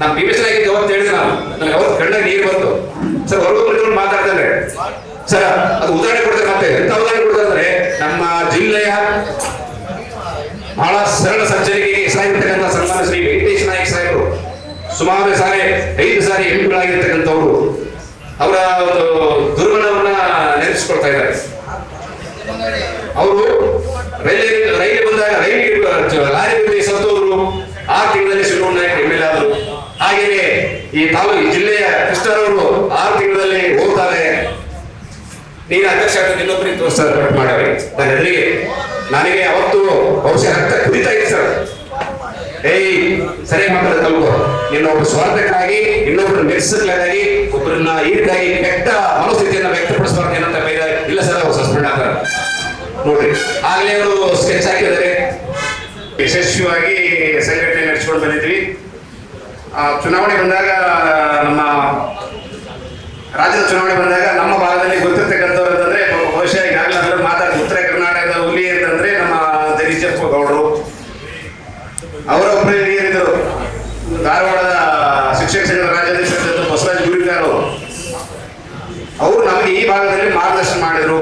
ನಮ್ಮ B S ಆಗಿದ್ದು ಅವತ್ತು ನಾನು? ನನಗೆ ಅವತ್ತು ಕಣ್ಣಾಗ ನೀರು ಬಂತು. ಸರ್ ಹೊರಗೆ ಮಾತಾಡ್ತಾರೆ ಸರ್, ಅದು ಉದಾಹರಣೆ ಕೊಡ್ತಾರೆ ಮತ್ತೆ. ಎಂತ ಉದಾಹರಣೆ ಕೊಡ್ತಾರೆ ನಮ್ಮ ಜಿಲ್ಲೆಯ ಬಹಳ ಸರಳ ಸಜ್ಜನಿಗೆ ಹೆಸರಾಗಿರ್ತಕ್ಕಂಥ ಸನ್ಮಾನ ಶ್ರೀ ವೆಂಕಟೇಶ್ ನಾಯಕ್ ಸಾಹೇಬರು. ಸುಮಾರು ಸಾರಿ, ಐದು ಸಾರಿ ಎಂಟುಗಳಾಗಿರ್ತಕ್ಕಂಥವ್ರು ಅವರ ಒಂದು ದುರ್ಗುಣವನ್ನ ನೆನೆಸ್ಕೊಳ್ತಾ ಇದ್ದಾರೆ. ಅವರು ರೈಲ್ ರೈಲು ಬಂದಾಗ ರೈಲ್ ಲಾರಿ ಈ ತಾಲೂಕು ಜಿಲ್ಲೆಯ ಕೃಷ್ಣರವರು ಆರು ತಿಂಗಳಲ್ಲಿ ಹೋಗ್ತಾರೆ ನೀನು ಅಧ್ಯಕ್ಷ ಇನ್ನೊಬ್ಬರಿಗೆ ತೋರಿಸ್ತಾರೆ ಕಟ್ ನನ್ನ ಎದುರಿಗೆ ನನಗೆ ಅವತ್ತು ಬಹುಶಃ ರಕ್ತ ಕುದಿತಾ ಇದೆ ಸರ್. ಏಯ್ ಸರಿ ಮಾತಾಡೋದು ಕಲ್ಕೋ ಇನ್ನೊಬ್ಬರು ಸ್ವಾರ್ಥಕ್ಕಾಗಿ ಇನ್ನೊಬ್ಬರು ಮೆರೆಸಕ್ಕಾಗಿ ಒಬ್ಬರನ್ನ ಈರ್ಗಾಗಿ ಕೆಟ್ಟ ಮನಸ್ಥಿತಿಯನ್ನು ವ್ಯಕ್ತಪಡಿಸಬಾರ್ದು ಏನಂತ ಬೇರೆ ಇಲ್ಲ ಸರ್, ಅವ್ರು ಸಸ್ಪೆಂಡ್ ಆಗ್ತಾರೆ. ನೋಡ್ರಿ. ಆಗ್ಲೇ ಅವರು ಸ್ಕೆಚ್ ಹಾಕಿದ್ದಾರೆ. ಯಶಸ್ವಿಯಾಗಿ ಸಂಘಟನೆ ನಡೆಸ್ಕೊಂಡು ಬಂದಿದ್ವಿ. ಚುನಾವಣೆ ಬಂದಾಗ, ನಮ್ಮ ರಾಜ್ಯದ ಚುನಾವಣೆ ಬಂದಾಗ ನಮ್ಮ ಭಾಗದಲ್ಲಿ ಗೊತ್ತಿರ್ತಕ್ಕಂಥವ್ರು ಅಂತಂದ್ರೆ, ಬಹುಶಃ ಈಗಾಗಲೇ ಅಂದ್ರೆ ಉತ್ತರ ಕರ್ನಾಟಕದ ಹುಲಿ ಅಂತಂದ್ರೆ ನಮ್ಮ ದರಿಜಪ್ಪ ಗೌಡರು. ಅವರ ಒಬ್ಬರು ಹಿರಿಯರಿದ್ದರು ಧಾರವಾಡದ ಶಿಕ್ಷಕ ಸಂಘದ ರಾಜ್ಯಾಧ್ಯಕ್ಷ ಬಸವರಾಜ ಗುರಿಕಾರ ಅವರು ನಮಗೆ ಈ ಭಾಗದಲ್ಲಿ ಮಾರ್ಗದರ್ಶನ ಮಾಡಿದ್ರು.